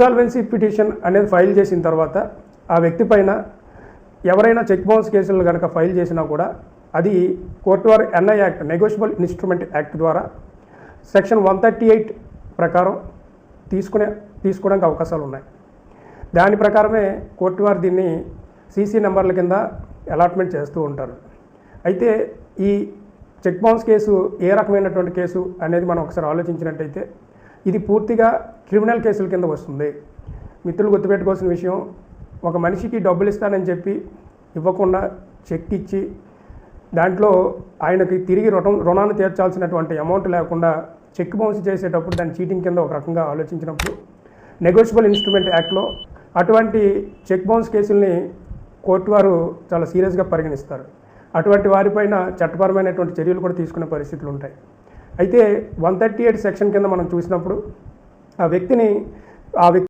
Insolvency petition అనేది file చేసిన తర్వాత ఆ వ్యక్తి పైన ఎవరైనా చెక్ బౌన్స్ కేసులు కనుక ఫైల్ చేసినా కూడా అది కోర్టు వారి NI act negotiable instrument act ద్వారా సెక్షన్ వన్ థర్టీ ఎయిట్ ప్రకారం తీసుకునే తీసుకోవడానికి అవకాశాలు ఉన్నాయి. దాని ప్రకారమే కోర్టు వారు దీన్ని సీసీ నెంబర్ల కింద అలాట్మెంట్ చేస్తూ ఉంటారు. అయితే ఈ చెక్ బౌన్స్ కేసు ఏ రకమైనటువంటి కేసు అనేది మనం ఒకసారి ఆలోచించినట్టయితే ఇది పూర్తిగా క్రిమినల్ కేసుల కింద వస్తుంది. మిత్రులు గుర్తుపెట్టుకోవాల్సిన విషయం ఒక మనిషికి డబ్బులు ఇస్తానని చెప్పి ఇవ్వకుండా చెక్ ఇచ్చి దాంట్లో ఆయనకి తిరిగి రుణం రుణాన్ని తీర్చాల్సినటువంటి అమౌంట్ లేకుండా చెక్ బౌన్స్ చేసేటప్పుడు దాని చీటింగ్ కింద ఒక రకంగా ఆలోచించినప్పుడు నెగోషియబుల్ ఇన్స్ట్రుమెంట్ యాక్ట్లో అటువంటి చెక్ బౌన్స్ కేసుల్ని కోర్టు వారు చాలా సీరియస్గా పరిగణిస్తారు. అటువంటి వారిపైన చట్టపరమైనటువంటి చర్యలు కూడా తీసుకునే పరిస్థితులు ఉంటాయి. అయితే వన్ థర్టీ ఎయిట్ సెక్షన్ కింద మనం చూసినప్పుడు ఆ వ్యక్తిని ఆ వ్యక్తి